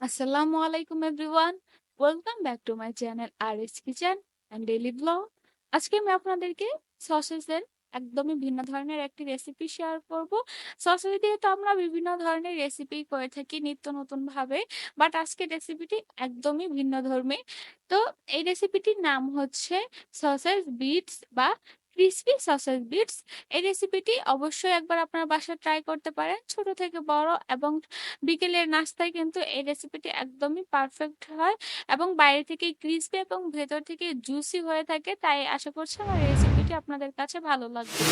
আসসালামু আলাইকুম everyone welcome back to my channel R S kitchen and daily blog আজকে আমি আপনাদেরকে সসেসের একদমই ভিন্ন ধরনের একটি রেসিপি শেয়ার করব। সসেস দিয়ে তো আমরা বিভিন্ন ধরনের রেসিপি করে থাকি নিত্য নতুন ভাবে বাট আজকে রেসিপিটি একদমই ভিন্ন ধর্মী তো এই রেসিপিটির নাম হচ্ছে সসেস বিটস বা ক্রিসপি সসেজ বিটস এই রেসিপিটি অবশ্যই একবার আপনার বাসায় ট্রাই করতে পারেন। ছোট থেকে বড় এবং বিকেলের নাস্তায় কিন্তু এই রেসিপিটি একদমই পারফেক্ট হয় এবং বাইরে থেকে ক্রিসপি এবং ভেতর থেকে জুসি হয়ে থাকে, তাই আশা করছি আমার রেসিপিটি আপনাদের কাছে ভালো লাগবে।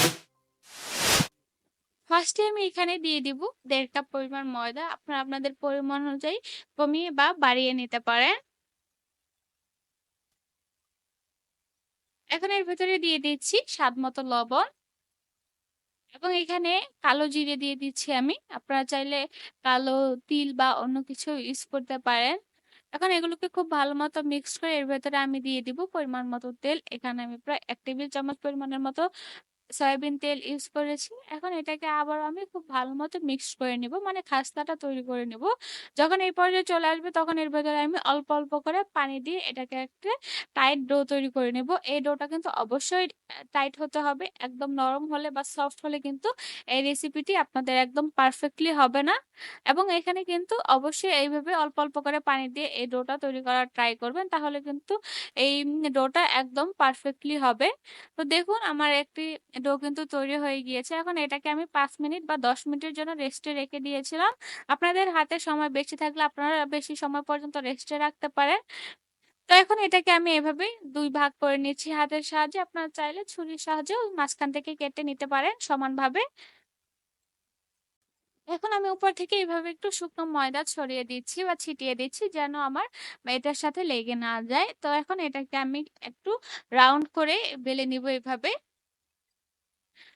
ফার্স্টে আমি এখানে দিয়ে দিব দেড় কাপ পরিমাণ ময়দা। আপনারা আপনাদের পরিমাণ অনুযায়ী কমিয়ে বা বাড়িয়ে নিতে পারেন। এখন এর ভেতরে দিয়ে দিচ্ছি স্বাদ মতো লবণ এবং এখানে কালো জিরে দিয়ে দিচ্ছি আমি। আপনারা চাইলে কালো তিল বা অন্য কিছু ইউজ করতে পারেন। এখন এগুলোকে খুব ভালো মতো মিক্স করে এর ভেতরে আমি দিয়ে দিব পরিমাণ মতো তেল। এখানে আমি প্রায় এক টেবিল চামচ পরিমাণের মতো সয়াবিন তেল ইউজ করেছি। এখন এটাকে আবার আমি খুব ভালো মতো মিক্স করে নিব মানে খাস্তাটা তৈরি করে নিব। যখন এই পর্যায়ে চলে আসবে, তখন এর ভেতরে আমি অল্প অল্প করে পানি দিয়ে এটাকে একটা টাইট ডো তৈরি করে নেব। এই ডোটা কিন্তু অবশ্যই টাইট হতে হবে। একদম নরম হলে বা সফট হলে কিন্তু এই রেসিপিটি আপনাদের একদম পারফেক্টলি হবে না। এবং এখানে কিন্তু অবশ্যই এইভাবে অল্প অল্প করে পানি দিয়ে এই ডোটা তৈরি করার ট্রাই করবেন, তাহলে কিন্তু এই ডোটা একদম পারফেক্টলি হবে। তো দেখুন, আমার একটি ডো কিন্তু তৈরি হয়ে গিয়েছে। এখন এটাকে আমি পাঁচ মিনিট বা দশ মিনিটের জন্য রেস্টে রেখে দিয়েছিলাম। আপনাদের হাতে সময় বেশি থাকলে আপনারা বেশি সময় পর্যন্ত রেস্টে রাখতে পারেন। তো এখন এটাকে আমি এভাবে দুই ভাগ করে নিচ্ছি হাতের সাহায্যে। আপনারা চাইলে ছুরির সাহায্যেও মাঝখান থেকে কেটে নিতে পারেন সমানভাবে। এখন আমি উপর থেকে এইভাবে একটু শুকনো ময়দা ছড়িয়ে দিচ্ছি বা ছিটিয়ে দিচ্ছি যেন আমার এটার সাথে লেগে না যায়। তো এখন এটাকে আমি একটু রাউন্ড করে বেলে নিব এভাবে।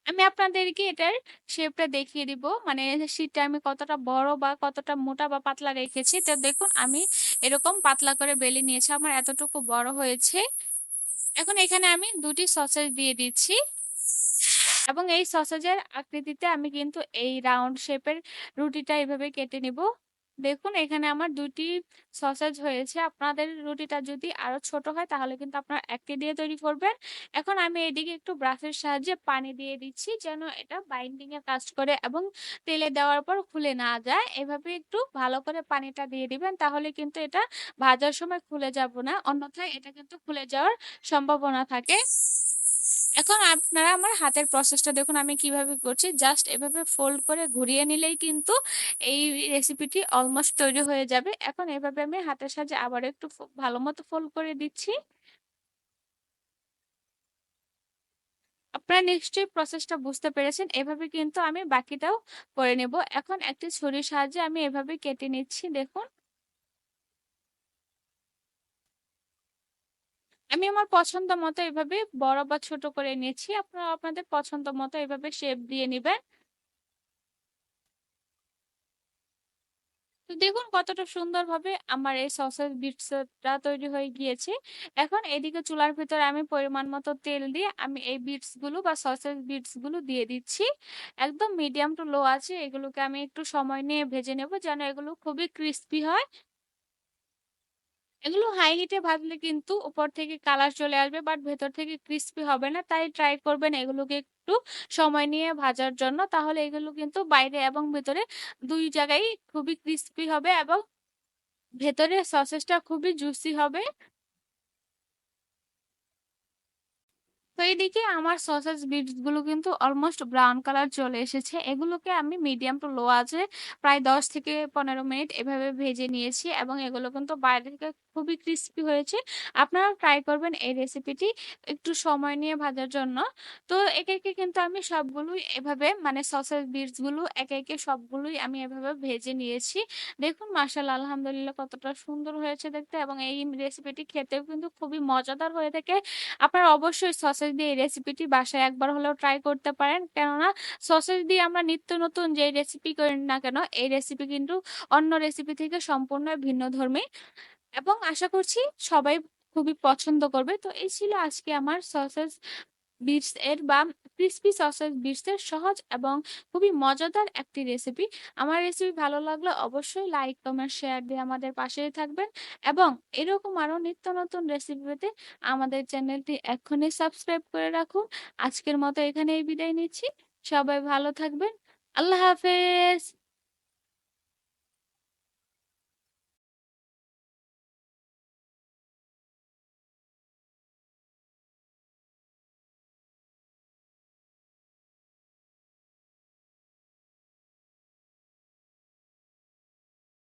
আমি আপনাদেরকে এটার শেপটা দেখিয়ে দিব। মানে শীটটা আমি কতটা বড় বা কতটা মোটা বা পাতলা রেখেছি তো দেখুন, আমি এরকম পাতলা করে বেলে নিয়েছি, আমার এতটুকু বড় হয়েছে। এখন এখানে আমি দুটি সসেজ দিয়ে দিচ্ছি। এবং এই সসেজের আকৃতিতে আমি কিন্তু এই রাউন্ড শেপের রুটিটা এইভাবে কেটে নিব। দেখুন, এখানে আমার দুটি সসেজ হয়েছে। আপনাদের রুটিটা যদি আরও ছোট হয়, তাহলে কিন্তু আপনারা একটি দিয়ে তৈরি করবেন। এখন আমি এদিকে একটু ব্রাশের সাহায্যে পানি দিয়ে দিচ্ছি, যেন এটা বাইন্ডিং এর কাজ করে এবং তেলে দেওয়ার পর খুলে না যায়। এভাবে একটু ভালো করে পানিটা দিয়ে দিবেন, তাহলে কিন্তু এটা ভাজার সময় খুলে যাব না। অন্যথায় এটা কিন্তু খুলে যাওয়ার সম্ভাবনা থাকে। এখন আপনারা আমার হাতের প্রসেসটা দেখুন, আমি কীভাবে করছি। জাস্ট এভাবে ফোল্ড করে ঘুরিয়ে নিলেই কিন্তু এই রেসিপিটি অলমোস্ট তৈরি হয়ে যাবে। এখন এভাবে আমি হাতের সাহায্যে আবার একটু ভালো মতো ফোল্ড করে দিচ্ছি। আপনারা নিশ্চয়ই প্রসেসটা বুঝতে পেরেছেন। এভাবে কিন্তু আমি বাকিটাও করে নেব। এখন একটি ছুরির সাহায্যে আমি এভাবে কেটে নিচ্ছি, দেখুন। আমি আমার পছন্দ মতো এভাবে বড় বা ছোট করে নিয়েছি আপনারা আপনাদের পছন্দ মতো এভাবে শেপ দিয়ে নেবেন। দেখুন কতটা সুন্দরভাবে আমার এই সসেজ বিটসটা তৈরি হয়ে গিয়েছে। এখন এদিকে চুলার ভিতরে আমি পরিমাণ মতো তেল দিয়ে আমি এই বিটসগুলো বা সসেজ বিটসগুলো দিয়ে দিচ্ছি। একদম মিডিয়াম টু লো আছে। এগুলোকে আমি একটু সময় নিয়ে ভেজে নেব যেন এগুলো খুবই ক্রিস্পি হয়। এগুলো হাই হিটে ভাজলে কিন্তু উপর থেকে কালার চলে আসবে, বাট ভেতর থেকে ক্রিস্পি হবে না। তাই ট্রাই করবেন এগুলোকে একটু সময় নিয়ে ভাজার জন্য। তাহলে এগুলো কিন্তু বাইরে এবং ভেতরে দুই জায়গায় খুবই ক্রিস্পি হবে এবং ভেতরে সসেসটা খুবই জুসি হবে। তো এইদিকে আমার সসেস বিটসগুলো কিন্তু অলমোস্ট ব্রাউন কালার চলে এসেছে। এগুলোকে আমি মিডিয়াম টু লো আছে প্রায় দশ থেকে পনেরো মিনিট এভাবে ভেজে নিয়েছি এবং এগুলো কিন্তু বাইরে থেকে খুবই ক্রিস্পি হয়েছে। আপনারা ট্রাই করবেন এই রেসিপিটি একটু সময় নিয়ে ভাজার জন্য। তো একে একে কিন্তু আমি সবগুলোই এভাবে মানে সসেজ বিটসগুলো একে একে সবগুলোই আমি এভাবে ভেজে নিয়েছি। দেখুন মার্শাল আলহামদুলিল্লাহ কতটা সুন্দর হয়েছে দেখতে এবং এই রেসিপিটি খেতেও কিন্তু খুবই মজাদার হয়ে থাকে। আপনারা অবশ্যই সসেজ দিয়ে এই রেসিপিটি বাসায় একবার হলেও ট্রাই করতে পারেন। কেননা সসেজ দিয়ে আমরা নিত্য নতুন যে রেসিপি করি না কেন, এই রেসিপি কিন্তু অন্য রেসিপি থেকে সম্পূর্ণ ভিন্ন ধর্মী। এবং আশা করছি সবাই খুবই পছন্দ করবে তো এই ছিল আজকে আমার সসেস বিটস এর বা ক্রিসপি সসেজ বিটসের সহজ এবং খুবই মজাদার একটি রেসিপি। আমার রেসিপি ভালো লাগলে অবশ্যই লাইক, কমেন্ট, শেয়ার দিয়ে আমাদের পাশেই থাকবেন এবং এরকম আরও নিত্য নতুন রেসিপি পেতে আমাদের চ্যানেলটি এক্ষুনি সাবস্ক্রাইব করে রাখুন। আজকের মতো এখানেই বিদায় নিচ্ছি। সবাই ভালো থাকবেন। আল্লাহ হাফেজ।